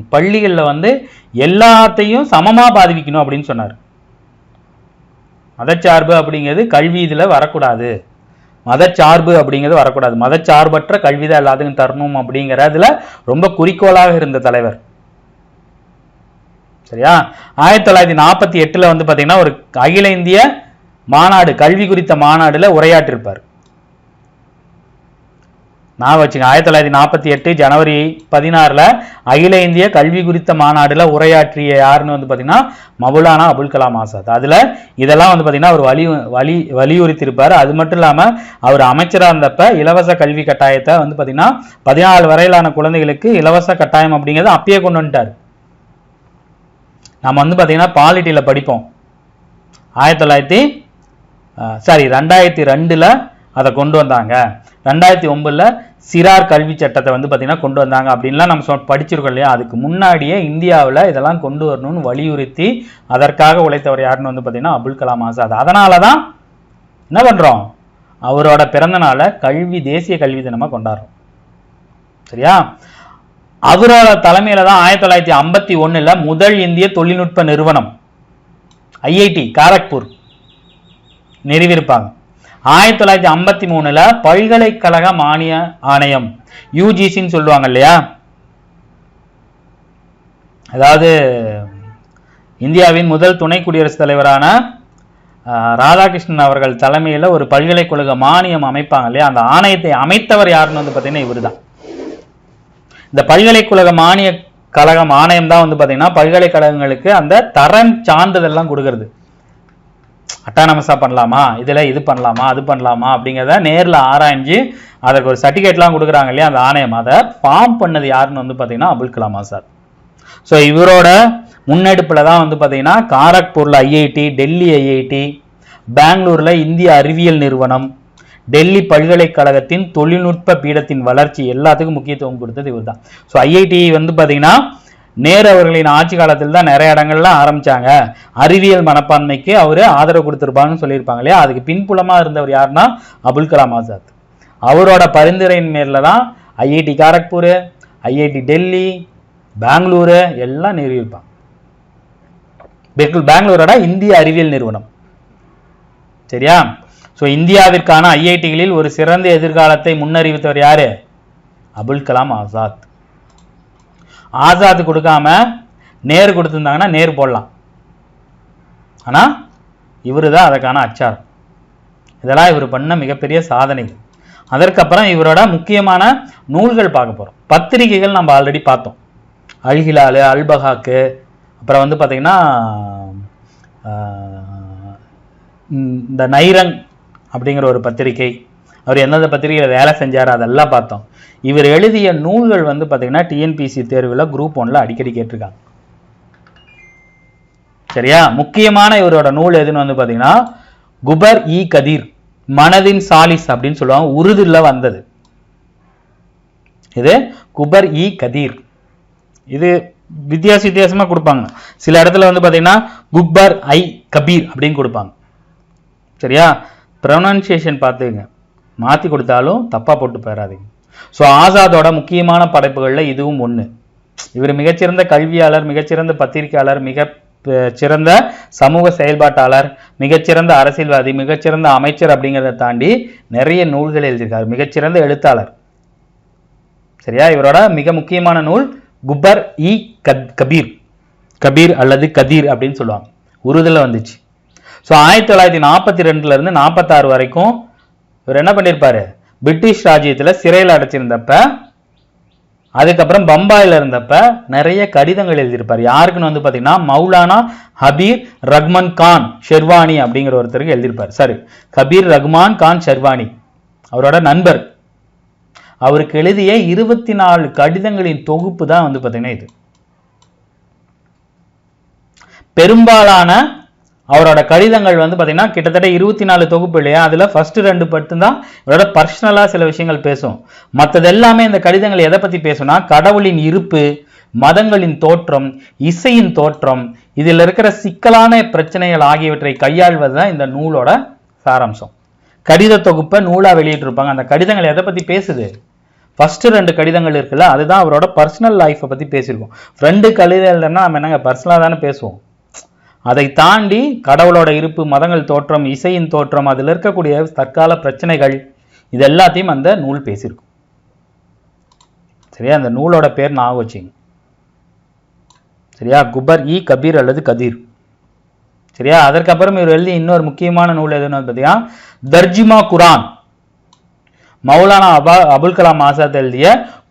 பள்ளிகளில் வந்து எல்லாத்தையும் சமமாக பாதிக்கணும் அப்படின்னு சொன்னார். மதச்சார்பு அப்படிங்கிறது கல்வி இதில் வரக்கூடாது. மதச்சார்பு அப்படிங்கிறது வரக்கூடாது. மதச்சார்பற்ற கல்வி தான் எல்லாத்துக்கும் தரணும் அப்படிங்கிறதுல ரொம்ப குறிக்கோளாக இருந்த தலைவர். சரியா? ஆயிரத்தி தொள்ளாயிரத்தி நாற்பத்தி எட்டில் வந்து பார்த்தீங்கன்னா ஒரு அகில இந்திய மாநாடு கல்வி குறித்த மாநாடுல உரையாற்றிருப்பார். நான் வச்சுங்க. ஆயிரத்தி தொள்ளாயிரத்தி நாற்பத்தி எட்டு ஜனவரி பதினாறில் அகில இந்திய கல்வி குறித்த மாநாடுல உரையாற்றிய யாருன்னு வந்து பார்த்தீங்கன்னா மவுலானா அபுல் கலாம் ஆசாத். அதில் இதெல்லாம் வந்து பார்த்தீங்கன்னா அவர் வலி வலி வலியுறுத்தியிருப்பார். அது மட்டும் இல்லாமல் அவர் அமைச்சராக இருந்தப்ப இலவச கல்வி கட்டாயத்தை வந்து பார்த்தீங்கன்னா பதினாலு வரையிலான குழந்தைகளுக்கு இலவச கட்டாயம் அப்படிங்கிறத அப்பயே கொண்டு வந்துட்டார். நம்ம வந்து பார்த்தீங்கன்னா பாலிட்டியில படிப்போம். ஆயிரத்தி தொள்ளாயிரத்தி சாரி ரெண்டாயிரத்தி ரெண்டில் அதை கொண்டு வந்தாங்க. ரெண்டாயிரத்தி ஒம்பதில் சிறார் கல்வி சட்டத்தை வந்து பார்த்தீங்கன்னா கொண்டு வந்தாங்க அப்படின்லாம் நம்ம சொ படிச்சிருக்கோம் இல்லையா? அதுக்கு முன்னாடியே இந்தியாவில் இதெல்லாம் கொண்டு வரணும்னு வலியுறுத்தி அதற்காக உழைத்தவர் யாருன்னு வந்து பார்த்தீங்கன்னா அபுல் கலாம் ஆசாத். அதனால தான் என்ன பண்ணுறோம் அவரோட பிறந்த நாளை கல்வி தேசிய கல்வி தினமாக கொண்டாடுறோம். சரியா? அவரோட தலைமையில தான் ஆயிரத்தி தொள்ளாயிரத்தி ஐம்பத்தி ஒன்றில் முதல் இந்திய தொழில்நுட்ப நிறுவனம் ஐஐடி காரக்பூர் நிறுவியிருப்பாங்க. ஆயிரத்தி தொள்ளாயிரத்தி ஐம்பத்தி மூணுல பல்கலைக்கழக மானிய ஆணையம் யூஜிசின்னு சொல்லுவாங்க இல்லையா? அதாவது இந்தியாவின் முதல் துணை குடியரசுத் தலைவரான ராதாகிருஷ்ணன் அவர்கள் தலைமையில் ஒரு பல்கலைக்கழக மானியம் அமைப்பாங்க இல்லையா? அந்த ஆணையத்தை அமைத்தவர் யாருன்னு வந்து பார்த்தீங்கன்னா இவர்தான். இந்த பல்கலைக்கழக மானிய கழகம் ஆணையம் தான் வந்து பார்த்தீங்கன்னா பல்கலைக்கழகங்களுக்கு அந்த தரம் சான்றிதழ்லாம் கொடுக்கறது. அட்டானமஸாக பண்ணலாமா? இதுல இது பண்ணலாமா? அது பண்ணலாமா? அப்படிங்கிறத நேர்ல ஆராய்ஞ்சு அதற்கு ஒரு சர்டிஃபிகேட்லாம் கொடுக்குறாங்க இல்லையா அந்த ஆணையம். அதை ஃபார்ம் பண்ணது யாருன்னு வந்து பார்த்தீங்கன்னா அபுல் கலாம் ஆசாத் ஸோ இவரோட முன்னெடுப்பில் தான் வந்து பார்த்தீங்கன்னா காரக்பூர்ல ஐஐடி டெல்லி ஐஐடி பெங்களூர்ல இந்திய அறிவியல் நிறுவனம் டெல்லி பல்கலைக்கழகத்தின் தொழில்நுட்ப பீடத்தின் வளர்ச்சி எல்லாத்துக்கும் முக்கியத்துவம் கொடுத்தது இவர் தான் ஸோ ஐஐடி வந்து பார்த்தீங்கன்னா நேரு அவர்களின் ஆட்சி காலத்தில் தான் நிறைய இடங்கள்ல ஆரம்பிச்சாங்க. அறிவியல் மனப்பான்மைக்கு அவர் ஆதரவு கொடுத்துருப்பாங்கன்னு சொல்லியிருப்பாங்க இல்லையா? அதுக்கு பின்புலமா இருந்தவர் யாருன்னா அபுல் கலாம் ஆசாத். அவரோட பரிந்துரையின் மேல தான் ஐஐடி காரக்பூர் ஐஐடி டெல்லி பெங்களூரு எல்லாம் நிறுவிப்பாங்க பெங்களூரோட இந்திய அறிவியல் நிறுவனம். சரியா? ஸோ இந்தியாவிற்கான ஐஐடிகளில் ஒரு சிறந்த எதிர்காலத்தை முன்னறிவித்தவர் யாரு? அபுல் கலாம் ஆசாத். ஆசாத் கொடுக்காம நேரு கொடுத்துருந்தாங்கன்னா நேரு போடலாம். ஆனா இவர் தான் அதற்கான அச்சாரம் இதெல்லாம் இவர் பண்ண மிகப்பெரிய சாதனைகள். அதற்கப்புறம் இவரோட முக்கியமான நூல்கள் பார்க்க போறோம். பத்திரிகைகள் நம்ம ஆல்ரெடி பார்த்தோம். அல்ஹிலாலு அல்பஹாக்கு அப்புறம் வந்து பார்த்தீங்கன்னா ஆஹ், இந்த நைரங் அப்படிங்கிற ஒரு பத்திரிகை அவர் எந்தெந்த பத்திரிகையில் வேலை செஞ்சார்? அதெல்லாம் பார்த்தோம். இவர் எழுதிய நூல்கள் வந்து பார்த்தீங்கன்னா டிஎன்பிசி தேர்வில் குரூப் ஒன்ல அடிக்கடி கேட்டிருக்காங்க. சரியா? முக்கியமான இவரோட நூல் எதுன்னு வந்து பார்த்தீங்கன்னா குபர் இ கதீர் மனதின் சாலிஸ் அப்படின்னு சொல்லுவாங்க. உருதுல வந்தது. இது குபர் இ கதீர். இது வித்தியாச வித்தியாசமா கொடுப்பாங்க. சில இடத்துல வந்து பார்த்தீங்கன்னா குப்பர் ஐ கபீர் அப்படின்னு கொடுப்பாங்க. சரியா? ப்ரொனன்சியேஷன் பார்த்துங்க மாற்றி கொடுத்தாலும் தப்பாக போட்டு போயிடாதீங்க ஸோ ஆசாதோட முக்கியமான படைப்புகளில் இதுவும் ஒன்று இவர் மிகச்சிறந்த கல்வியாளர் மிகச்சிறந்த பத்திரிகையாளர் மிக சிறந்த சமூக செயல்பாட்டாளர் மிகச்சிறந்த அரசியல்வாதி மிகச்சிறந்த அமைச்சர் அப்படிங்கிறத தாண்டி நிறைய நூல்கள் எழுதியிருக்கார். மிகச்சிறந்த எழுத்தாளர். சரியா? இவரோட மிக முக்கியமான நூல் குப்பர் இ கத் கபீர். கபீர் அல்லது கதீர் அப்படின்னு சொல்லுவாங்க. உருதுல வந்துச்சு. ஸோ ஆயிரத்தி தொள்ளாயிரத்தி நாற்பத்தி ரெண்டுல இருந்து நாற்பத்தாறு வரைக்கும் இவர் என்ன பண்ணியிருப்பாரு பிரிட்டிஷ் ராஜ்யத்தில் சிறையில் அடைச்சிருந்தப்ப அதுக்கப்புறம் பம்பாயில் இருந்தப்ப நிறைய கடிதங்கள் எழுதியிருப்பார். யாருக்குன்னு வந்து பார்த்தீங்கன்னா மௌலானா ஹபீர் ரஹ்மான் கான் ஷெர்வானி அப்படிங்கிற ஒருத்தருக்கு எழுதியிருப்பார். சாரி ஹபீர் ரஹ்மான் கான் ஷெர்வானி அவரோட நண்பர். அவருக்கு எழுதிய இருபத்தி நாலு கடிதங்களின் தொகுப்பு தான் வந்து பார்த்தீங்கன்னா இது. பெரும்பாலான அவரோட கடிதங்கள் வந்து பார்த்தீங்கன்னா கிட்டத்தட்ட இருபத்தி நாலு தொகுப்பு இல்லையா? அதில் ஃபஸ்ட்டு ரெண்டு பட்டு தான் இவரோட பர்சனலாக சில விஷயங்கள் பேசும். மற்றது எல்லாமே இந்த கடிதங்கள் எதை பற்றி பேசும்னா கடவுளின் இருப்பு மதங்களின் தோற்றம் இசையின் தோற்றம் இதில் இருக்கிற சிக்கலான பிரச்சனைகள் ஆகியவற்றை கையாள்வது தான் இந்த நூலோட சாராம்சம். கடித தொகுப்பை நூலாக வெளியிட்டிருப்பாங்க. அந்த கடிதங்கள் எதை பற்றி பேசுது? ஃபஸ்ட்டு ரெண்டு கடிதங்கள் இருக்குல்ல அதுதான் அவரோட பர்சனல் லைஃப்பை பற்றி பேசியிருக்கோம். ஃப்ரெண்டு கடிதம் இல்லைன்னா நம்ம என்னங்க பர்சனலாக தானே பேசுவோம். அதை தாண்டி கடவுளோட இருப்பு மதங்கள் தோற்றம் இசையின் தோற்றம் அதில் இருக்கக்கூடிய தற்கால பிரச்சனைகள் இது எல்லாத்தையும் அந்த நூல் பேசியிருக்கும். சரியா? அந்த நூலோட பேர் நான் வச்சுங்க. சரியா? குபர் இ. கபீர் அல்லது கதீர். சரியா? அதற்கப்புறம் இவர் எழுதி இன்னொரு முக்கியமான நூல் எதுன்னு பார்த்தீங்கன்னா தர்ஜிமா குரான். மௌலானா அபா அபுல் கலாம் ஆசாத் எழுதிய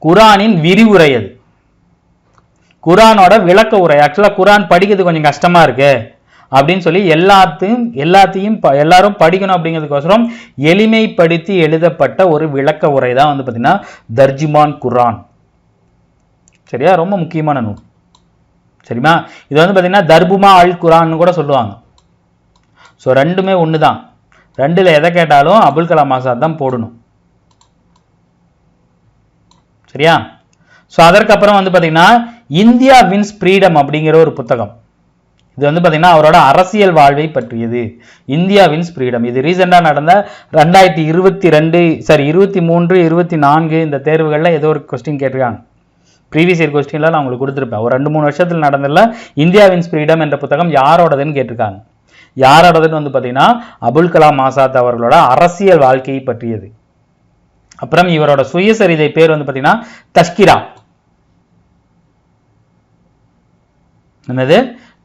குரானின் விரிவுரை அது குரானோட விளக்க உரை. ஆக்சுவலாக குரான் படிக்கிறது கொஞ்சம் கஷ்டமாக இருக்குது அப்படின்னு சொல்லி எல்லாத்தையும் எல்லாத்தையும் ப- எல்லாரும் படிக்கணும் அப்படிங்கிறதுக்கோசரம் எளிமைப்படுத்தி எழுதப்பட்ட ஒரு விளக்க உரை தான் வந்து பார்த்திங்கன்னா தர்ஜிமான் குரான் சரியா? ரொம்ப முக்கியமான நூல். சரிமா இது வந்து பார்த்தீங்கன்னா தர்புமா அல் குரான்னு கூட சொல்லுவாங்க. ஸோ ரெண்டுமே ஒன்று தான் ரெண்டில் எதை கேட்டாலும் அபுல் கலாம் ஆசாத் தான் போடணும். சரியா? ஸோ அதற்கப்புறம் வந்து பார்த்தீங்கன்னா இந்தியா வின்ஸ் ஃப்ரீடம் அப்படிங்கிற ஒரு புத்தகம். இது வந்து பார்த்தீங்கன்னா அவரோட அரசியல் வாழ்வை பற்றியது. இந்தியா வின்ஸ் ஃப்ரீடம் இது ரீசெண்டாக நடந்த ரெண்டாயிரத்தி இருபத்தி ரெண்டு சாரி இருபத்தி மூன்று இருபத்தி நான்கு இந்த தேர்வுகளில் ஏதோ ஒரு கொஸ்டின் கேட்டிருக்காங்க. ப்ரீவியஸ் இயர் கொஸ்டின்ல நான் உங்களுக்கு கொடுத்துருப்பேன். ஒரு ரெண்டு மூணு வருஷத்தில் நடந்ததில் இந்தியா வின்ஸ் ஃப்ரீடம் என்ற புத்தகம் யாரோடதுன்னு கேட்டிருக்காங்க. யாரோடதுன்னு வந்து பார்த்தீங்கன்னா அபுல் கலாம் ஆசாத் அவர்களோட அரசியல் வாழ்க்கையை பற்றியது. அப்புறம் இவரோட சுயசரிதை பேர் வந்து பார்த்தீங்கன்னா தஷ்கிரா. என்னது?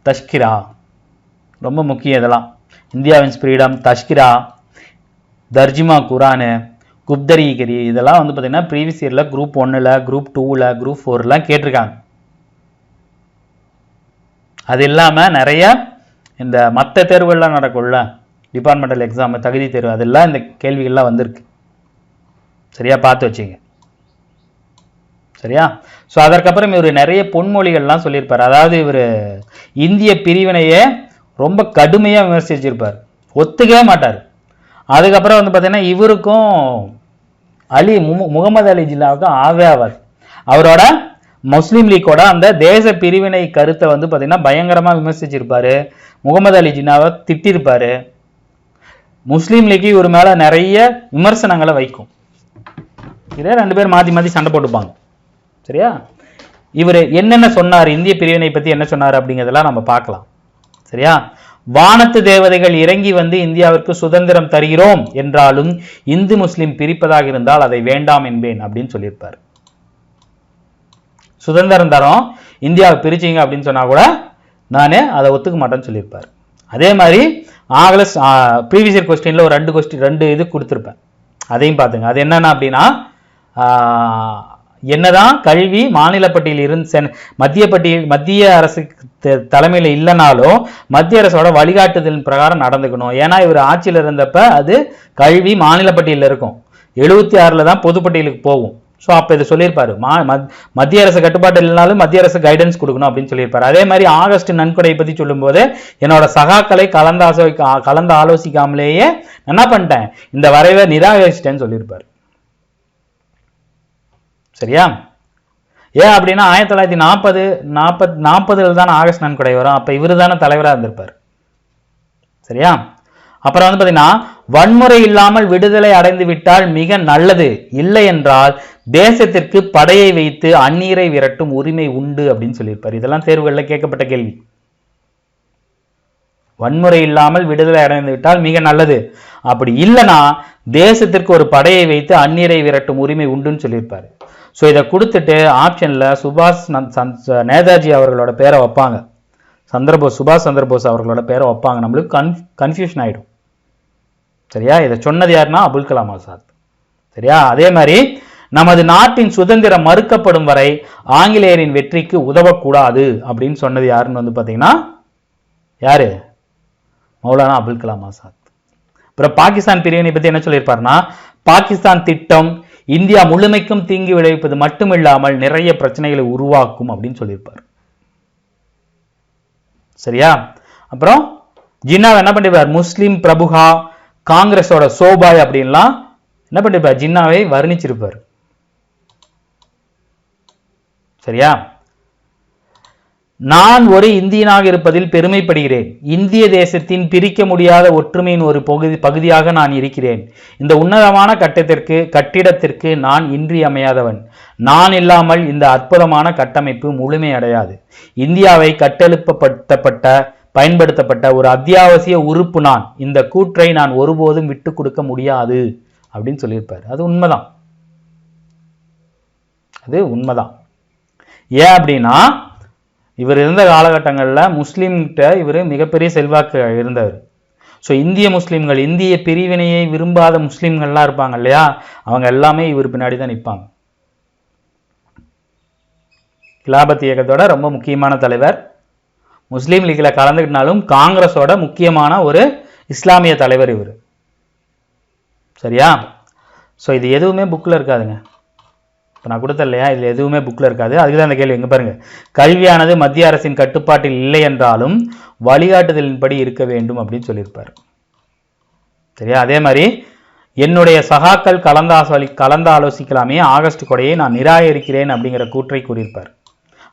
தஷ்கிரா. ரொம்ப முக்கியம் இதெல்லாம். இந்தியாவின் ஃப்ரீடம் தஷ்கிரா தர்ஜிமா குரானு குப்தரிகிரி இதெல்லாம் வந்து பார்த்தீங்கன்னா ப்ரீவியஸ் இயரில் குரூப் ஒன்னில் குரூப் டூவில் குரூப் ஃபோர்லாம் கேட்டிருக்காங்க. அது இல்லாமல் நிறைய இந்த மற்ற தேர்வுகள்லாம் நடக்கும்ல டிபார்ட்மெண்டல் எக்ஸாம் தகுதி தேர்வு அதெல்லாம் இந்த கேள்விகள்லாம் வந்திருக்கு. சரியா பார்த்து வச்சுங்க. சரியா? ஸோ அதற்கப்புறம் இவர் நிறைய பொன்மொழிகள்லாம் சொல்லியிருப்பார். அதாவது இவர் இந்திய பிரிவினையே ரொம்ப கடுமையாக விமர்சிச்சிருப்பார். ஒத்துக்கவே மாட்டார். அதுக்கப்புறம் வந்து பார்த்தீங்கன்னா இவருக்கும் அலி மு முகமது அலி ஜின்னாவுக்கும் ஆவே ஆவார் அவரோட முஸ்லீம் லீக்கோட அந்த தேச பிரிவினை கருத்தை வந்து பார்த்தீங்கன்னா பயங்கரமாக விமர்சிச்சிருப்பாரு. முகமது அலி ஜின்னாவை திட்டிருப்பாரு. முஸ்லீம் லீக் இவர் மேலே நிறைய விமர்சனங்களை வைக்கும். இதே ரெண்டு பேர் மாற்றி மாற்றி சண்டை போட்டுப்பாங்க. சரியா? இவர் என்னென்ன சொன்னார்? இந்திய பிரிவினை பற்றி என்ன சொன்னார் அப்படிங்கிறதெல்லாம் நம்ம பார்க்கலாம். சரியா? வானத்து தேவதைகள் இறங்கி வந்து இந்தியாவிற்கு சுதந்திரம் தருகிறோம் என்றாலும் இந்து முஸ்லிம் பிரிப்பதாக இருந்தால் அதை வேண்டாம் என்பேன் அப்படின்னு சொல்லியிருப்பார். சுதந்திரம் தரோம் இந்தியாவை பிரிச்சிங்க அப்படின்னு சொன்னால் கூட நான் அதை ஒத்துக்க மாட்டேன்னு சொல்லியிருப்பார். அதே மாதிரி ஆகலஸ் ப்ரீவியஸ் இயர் கொஸ்டினில் ஒரு ரெண்டு கொஸ்டின் ரெண்டு இது கொடுத்துருப்பேன். அதையும் பார்த்துங்க. அது என்னென்ன அப்படின்னா என்னதான் கல்வி மாநில பட்டியல் இருந்து மத்திய பட்டியல் மத்திய அரசு த- இல்லைனாலும் மத்திய அரசோட வழிகாட்டுதலின் பிரகாரம் நடந்துக்கணும். ஏன்னா இவர் ஆட்சியில் இருந்தப்ப அது கல்வி மாநில பட்டியலில் இருக்கும். எழுபத்தி ஆறில் தான் பொதுப்பட்டியலுக்கு போகும். ஸோ அப்போ இதை சொல்லியிருப்பாரு. மா மத்- மத்திய அரசு கட்டுப்பாடு இல்லைனாலும் மத்திய அரசு கைடன்ஸ் கொடுக்கணும் அப்படின்னு சொல்லியிருப்பாரு. அதே மாதிரி ஆகஸ்ட் நன்கொடை பற்றி சொல்லும்போது என்னோட சகாக்களை கலந்து ஆசோ கலந்து ஆலோசிக்காமலேயே என்ன பண்ணிட்டேன்? இந்த வரைவை நிராகரிச்சிட்டேன்னு சொல்லியிருப்பாரு. சரியா? ஏன் அப்படின்னா ஆயிரத்தி தொள்ளாயிரத்தி நாற்பது நாற்பத் நாற்பதுல தான் ஆகஸ்ட் நன்கொடை வரும். அப்போ இவர் தானே தலைவராக இருந்திருப்பார். சரியா? அப்புறம் வந்து பார்த்தீங்கன்னா வன்முறை இல்லாமல் விடுதலை அடைந்து விட்டால் மிக நல்லது. இல்லை என்றால் தேசத்திற்கு படையை வைத்து அந்நீரை விரட்டும் உரிமை உண்டு அப்படின்னு சொல்லியிருப்பார். இதெல்லாம் தேர்வுகளில் கேட்கப்பட்ட கேள்வி. வன்முறை இல்லாமல் விடுதலை அடைந்து விட்டால் மிக நல்லது. அப்படி இல்லைன்னா தேசத்திற்கு ஒரு படையை வைத்து அந்நீரை விரட்டும் உரிமை உண்டுன்னு சொல்லியிருப்பாரு. ஸோ இதை கொடுத்துட்டு ஆப்ஷனில் சுபாஷ் நேதாஜி அவர்களோட பேரை வைப்பாங்க. சந்திரபோஸ் சுபாஷ் சந்திரபோஸ் அவர்களோட பேரை வைப்பாங்க. நம்மளுக்கு கன் கன்ஃபியூஷன் ஆகிடும் சரியா? இதை சொன்னது யாருன்னா அபுல் கலாம் ஆசாத். சரியா? அதே மாதிரி நமது நாட்டின் சுதந்திரம் மறுக்கப்படும் வரை ஆங்கிலேயரின் வெற்றிக்கு உதவக்கூடாது அப்படின்னு சொன்னது யாருன்னு வந்து பார்த்தீங்கன்னா யாரு? மௌலானா அபுல் கலாம் ஆசாத். அப்புறம் பாகிஸ்தான் பிரிவினை பத்தி என்ன சொல்லியிருப்பாருன்னா பாகிஸ்தான் திட்டம் இந்தியா முழுமைக்கும் தீங்கு விளைவிப்பது மட்டுமில்லாமல் நிறைய பிரச்சனைகளை உருவாக்கும் அப்படின்னு சொல்லியிருப்பார். சரியா? அப்புறம் ஜின்னாவை என்ன பண்ணிருப்பார்? முஸ்லிம் பிரபுகா காங்கிரஸோட சோபாய் அப்படின்லாம் என்ன பண்ணிருப்பார்? ஜின்னாவை வர்ணிச்சிருப்பார். சரியா? நான் ஒரு இந்தியனாக இருப்பதில் பெருமைப்படுகிறேன். இந்திய தேசத்தின் பிரிக்க முடியாத ஒற்றுமையின் ஒரு பகுதி பகுதியாக நான் இருக்கிறேன். இந்த உன்னதமான கட்டத்திற்கு கட்டிடத்திற்கு நான் இன்றியமையாதவன். நான் இல்லாமல் இந்த அற்புதமான கட்டமைப்பு முழுமையடையாது இந்தியாவை கட்டெழுப்பப்படுத்தப்பட்ட பயன்படுத்தப்பட்ட ஒரு அத்தியாவசிய உறுப்பு நான். இந்த கூற்றை நான் ஒருபோதும் விட்டு கொடுக்க முடியாது அப்படின்னு சொல்லியிருப்பார். அது உண்மைதான். அது உண்மைதான். ஏன் அப்படின்னா இவர் இருந்த காலகட்டங்களில் முஸ்லீம்கிட்ட இவர் மிகப்பெரிய செல்வாக்கு இருந்தார் ஸோ இந்திய முஸ்லீம்கள் இந்திய பிரிவினையை விரும்பாத முஸ்லீம்கள்லாம் இருப்பாங்க இல்லையா? அவங்க எல்லாமே இவர் பின்னாடி தான் நிற்பாங்க. கிலாபத் இயக்கத்தோட ரொம்ப முக்கியமான தலைவர். முஸ்லீம் லீக்கில் கலந்துக்கிட்டாலும் காங்கிரஸோட முக்கியமான ஒரு இஸ்லாமிய தலைவர் இவர். சரியா? ஸோ இது எதுவுமே புக்கில் இருக்காதுங்க. இப்போ நான் கொடுத்த இல்லையா? இதில் எதுவுமே புக்கில் இருக்காது. அதுக்கு தான் அந்த கேள்வி. எங்கே பாருங்க. கல்வியானது மத்திய அரசின் கட்டுப்பாட்டில் இல்லை என்றாலும் வழிகாட்டுதலின்படி இருக்க வேண்டும் அப்படின்னு சொல்லியிருப்பார். சரியா? அதே மாதிரி என்னுடைய சகாக்கள் கலந்தாசோலி கலந்து ஆலோசிக்கலாமே. ஆகஸ்ட் கொடையை நான் நிராகரிக்கிறேன் அப்படிங்கிற கூற்றை கூறியிருப்பார்.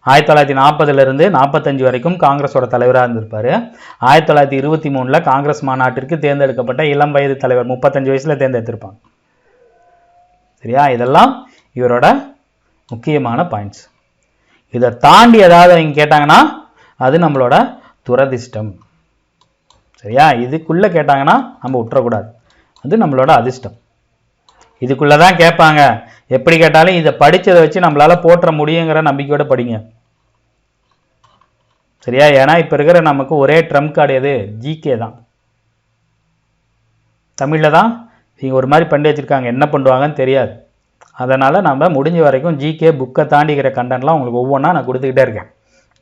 ஆயிரத்தி தொள்ளாயிரத்தி நாற்பதுலேருந்து நாற்பத்தஞ்சு வரைக்கும் காங்கிரஸோட தலைவராக இருந்திருப்பார். ஆயிரத்தி தொள்ளாயிரத்தி இருபத்தி மூணில் காங்கிரஸ் மாநாட்டிற்கு தேர்ந்தெடுக்கப்பட்ட இளம் வயது தலைவர் முப்பத்தஞ்சு வயசில் தேர்ந்தெடுத்திருப்பாங்க. சரியா? இதெல்லாம் இவரோட முக்கியமான பாயிண்ட்ஸ் இதை தாண்டி ஏதாவது அவங்க கேட்டாங்கன்னா அது நம்மளோட துரதிர்ஷ்டம். சரியா? இதுக்குள்ளே கேட்டாங்கன்னா நம்ம விட்டுறக்கூடாது அது நம்மளோட அதிர்ஷ்டம். இதுக்குள்ளே தான் கேட்பாங்க. எப்படி கேட்டாலும் இதை படிச்சதை வச்சு நம்மளால போற்ற முடியுங்கிற நம்பிக்கையோட படிங்க. சரியா? ஏன்னா இப்போ இருக்கிற நமக்கு ஒரே ட்ரம்ப் கார்டு எது? ஜிகே தான். தமிழில் தான் இங்கே ஒரு மாதிரி பண்ணி வச்சுருக்காங்க. என்ன பண்ணுவாங்கன்னு தெரியாது. அதனால் நம்ம முடிஞ்ச வரைக்கும் ஜிகே புக்கை தாண்டிக்கிற கண்டென்ட்லாம் உங்களுக்கு ஒவ்வொன்றா நான் கொடுத்துக்கிட்டே இருக்கேன்.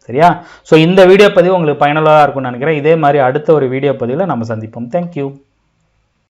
சரியா? ஸோ இந்த வீடியோ பதிவு உங்களுக்கு பயனுள்ளதாக இருக்கும்னு நினைக்கிறேன். இதே மாதிரி அடுத்த ஒரு வீடியோ பதிவில் நம்ம சந்திப்போம். தேங்க்யூ